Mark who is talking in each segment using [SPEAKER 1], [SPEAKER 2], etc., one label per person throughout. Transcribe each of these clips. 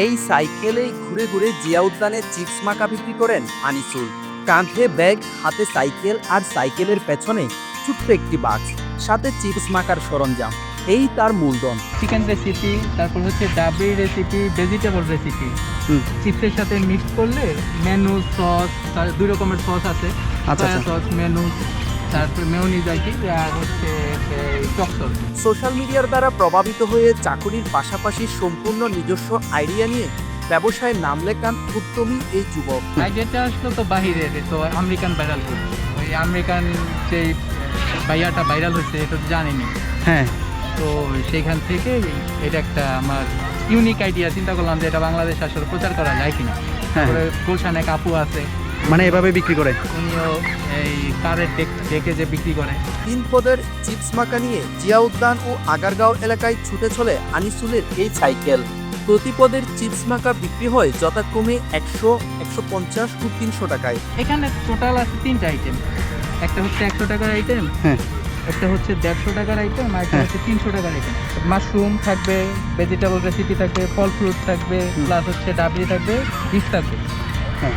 [SPEAKER 1] এই সাইকেলেই ঘুরে ঘুরে জিয়া উদ্যানে চিপস মাকা বিক্রি করেন আনিসুল। কাঁধে ব্যাগ হাতে সাইকেল আর সাইকেলের পেছনে ছোট্ট একটি বাক্স সাথে চিপস মাকার সরঞ্জাম। এই তার মূলধন।
[SPEAKER 2] চিকেন রেসিপি তারপর হচ্ছে ডাবরি রেসিপি ভেজিটেবল রেসিপি চিপসের সাথে মিক্স করলে মেনু সস তার দুই রকমের সস আছে। সয়া
[SPEAKER 3] আচ্ছা।
[SPEAKER 2] সস মেনু তারপর মেয়নিজ আর হচ্ছে টক
[SPEAKER 1] সোশ্যাল মিডিয়ার দ্বারা প্রভাবিত হয়ে চাকুরির পাশাপাশি সম্পূর্ণ নিজস্ব আইডিয়া নিয়ে ব্যবসায় নাম লেখান উদ্যমী এই যুবক।
[SPEAKER 2] আইডিয়াটা আসলো তো বাহিরের তো আমেরিকান ভাইরাল ফুড ওই আমেরিকান যে ভাইয়াটা ভাইরাল হচ্ছে এটা তো জানিনি।
[SPEAKER 3] হ্যাঁ।
[SPEAKER 2] তো সেখান থেকে এটা একটা আমার ইউনিক আইডিয়া চিন্তা করলাম যে এটা বাংলাদেশ আসলে প্রচার করা যায় কিনা।
[SPEAKER 3] হ্যাঁ।
[SPEAKER 2] তারপরে গুলশানে কাপু আছে
[SPEAKER 3] মানে এভাবে বিক্রি করে?
[SPEAKER 2] উনিও এই কারের ডেক ডেকে যে বিক্রি করে।
[SPEAKER 1] তিন পদের চিপস মাকা নিয়ে জিয়া উদ্যান ও আগারগাঁও এলাকায় ছুটে চলে আনিসুলের এই সাইকেল। প্রতি পদের চিপস মাকা বিক্রি হয় যথাক্রমে একশো একশো পঞ্চাশ ও তিনশো টাকায়।
[SPEAKER 2] এখানে টোটাল আছে তিনটা আইটেম একটা হচ্ছে একশো টাকার আইটেম
[SPEAKER 3] হ্যাঁ।
[SPEAKER 2] একটা হচ্ছে দেড়শো টাকার আইটেম আর একটা
[SPEAKER 3] হ্যাঁ।
[SPEAKER 2] হচ্ছে তিনশো টাকার আইটেম মাশরুম থাকবে ভেজিটেবল রেসিপি থাকবে ফল ফ্রুট থাকবে প্লাস হচ্ছে ডাবলি থাকবে বিফ থাকবে।
[SPEAKER 3] হ্যাঁ।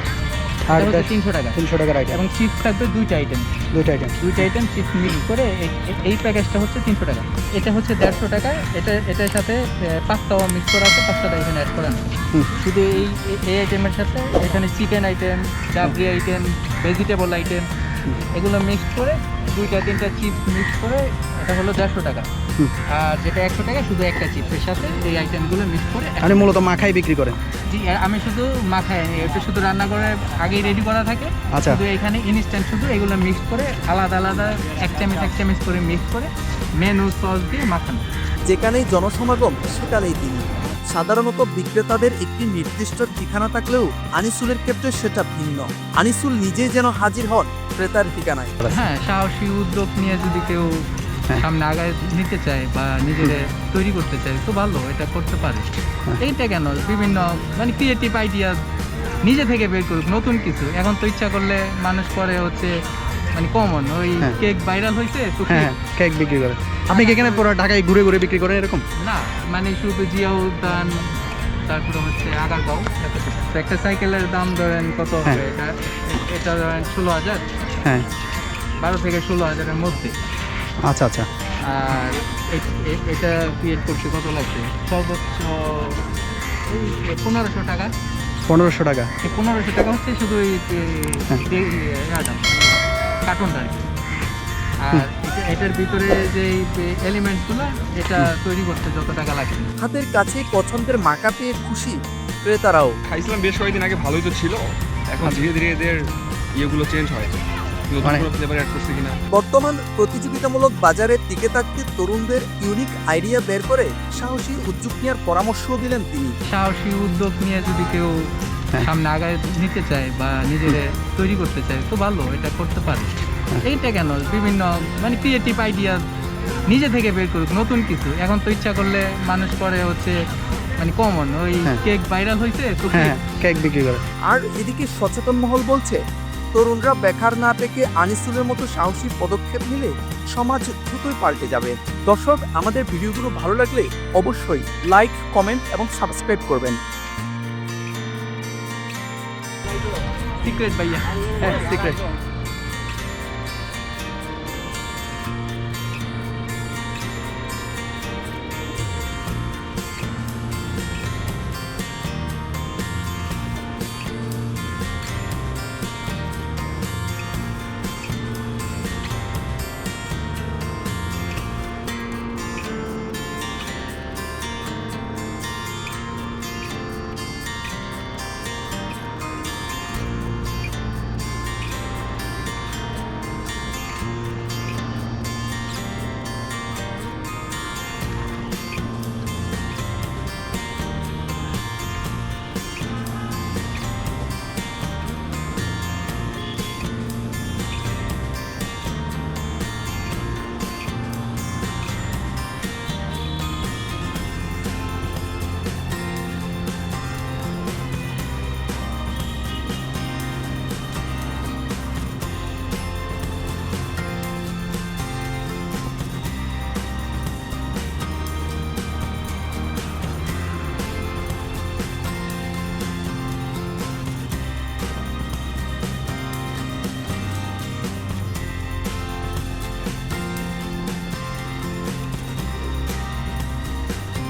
[SPEAKER 2] আর তিনশো টাকা।
[SPEAKER 3] তিনশো টাকার আইটেম
[SPEAKER 2] এবং চিপস থাকবে দুইটা আইটেম
[SPEAKER 3] দুইটা আইটেম
[SPEAKER 2] দুইটা আইটেম চিপস মিক্স করে এই- প্যাকেজটা হচ্ছে তিনশো টাকা। এটা হচ্ছে দেড়শো টাকা। এটা এটার সাথে আহ, মিক্স করা আছে পাঁচটা এখানে অ্যাড করা। শুধু এই এই- আইটেমের সাথে এখানে চিকেন আইটেম ডাবরি আইটেম ভেজিটেবল আইটেম। এগুলো মিক্স করে দুইটা তিনটা চিপস মিক্স করে এটা হলো দেড়শো টাকা। আর যেটা একশো টাকা শুধু একটা চিপসের সাথে এই আইটেমগুলো মিক্স করে
[SPEAKER 3] আপনি মূলত মাখাই বিক্রি করেন?
[SPEAKER 2] জি আমি শুধু আনি এটা শুধু রান্না করে আগেই রেডি করা থাকে।
[SPEAKER 3] আচ্ছা।
[SPEAKER 2] শুধু এখানে ইনস্ট্যান্ট শুধু এগুলো মিক্স করে আলাদা আলাদা এক চামচ এক চামচ করে মিক্স করে মেনু সস দিয়ে মাখানো।
[SPEAKER 1] যেখানেই জনসমাগম সেখানেই তিনি। সাধারণত বিক্রেতাদের একটি নির্দিষ্ট ঠিকানা থাকলেও আনিসুলের ক্ষেত্রে সেটা ভিন্ন। আনিসুল নিজেই যেন হাজির হন ক্রেতার ঠিকানায়।
[SPEAKER 2] হ্যাঁ সাহসী উদ্যোগ নিয়ে যদি কেউ
[SPEAKER 3] হ্যাঁ।
[SPEAKER 2] সামনে আগায় নিতে চায় বা নিজেদের তৈরি করতে চায় তো ভালো এটা করতে পারে।
[SPEAKER 3] হ্যাঁ।
[SPEAKER 2] এইটা কেন? বিভিন্ন মানে ক্রিয়েটিভ আইডিয়া নিজে থেকে বের করুক নতুন কিছু। এখন তো ইচ্ছা করলে মানুষ করে হচ্ছে মানে কমন ওই। কেক ভাইরাল হয়েছে
[SPEAKER 3] হ্যাঁ কেক বিক্রি করেন আপনি কি এখানে পুরো ঢাকায় ঘুরে ঘুরে বিক্রি করেন এরকম?
[SPEAKER 2] না মানে শুধু জিয়া উদ্যান তারপরে হচ্ছে আগারগাঁও। তো একটা সাইকেলের দাম ধরেন কত হবে?
[SPEAKER 3] হ্যাঁ।
[SPEAKER 2] এটা এটা ধরেন ষোলো হাজার।
[SPEAKER 3] হ্যাঁ।
[SPEAKER 2] বারো থেকে ষোলো হাজারের মধ্যে।
[SPEAKER 3] আচ্ছা আচ্ছা।
[SPEAKER 2] আর এটা ক্রিয়েট করতে কত লাগছে সর্বোচ্চ পনেরোশো টাকা।
[SPEAKER 3] পনেরোশো টাকা।
[SPEAKER 2] পনেরোশো টাকা হচ্ছে শুধু এই
[SPEAKER 3] হ্যাঁ।
[SPEAKER 2] কার্টুনটা আর কি। আর এটার ভিতরে যে এলিমেন্টগুলো এটা তৈরি করতে যত টাকা লাগছে
[SPEAKER 1] হাতের কাছে পছন্দের মাকা পেয়ে খুশি ক্রেতারাও।
[SPEAKER 4] খাইছিলাম বেশ কয়েকদিন আগে ভালোই তো ছিল। এখন ধীরে ধীরে এদের ইয়েগুলো চেঞ্জ হয়। নতুন
[SPEAKER 3] মানে-
[SPEAKER 1] বর্তমান প্রতিযোগিতামূলক বাজারে টিকে থাকতে তরুণদের ইউনিক আইডিয়া বের করে সাহসী উদ্যোগ নেওয়ার পরামর্শ দিলেন তিনি।
[SPEAKER 2] সাহসী উদ্যোগ নিয়ে যদি কেউ
[SPEAKER 3] হ্যাঁ।
[SPEAKER 2] সামনে আগায় নিতে চায় বা নিজেদের তৈরি করতে চায় তো ভালো এটা করতে পারে। এইটা কেন? বিভিন্ন মানে ক্রিয়েটিভ আইডিয়া নিজে থেকে বের করুক নতুন কিছু। এখন তো ইচ্ছা করলে মানুষ করে হচ্ছে মানে কমন ওই। কেক ভাইরাল হয়েছে তো
[SPEAKER 3] হ্যাঁ কেক বিক্রি করে।
[SPEAKER 1] আর এদিকে সচেতন মহল বলছে তরুণরা বেকার না থেকে আনিসুলের মতো সাহসী পদক্ষেপ নিলে সমাজ দ্রুতই পাল্টে যাবে। দর্শক আমাদের ভিডিওগুলো ভালো লাগলে অবশ্যই লাইক কমেন্ট এবং সাবস্ক্রাইব করবেন।
[SPEAKER 2] সিক্রেট ভাইয়া।
[SPEAKER 3] হ্যাঁ সিক্রেট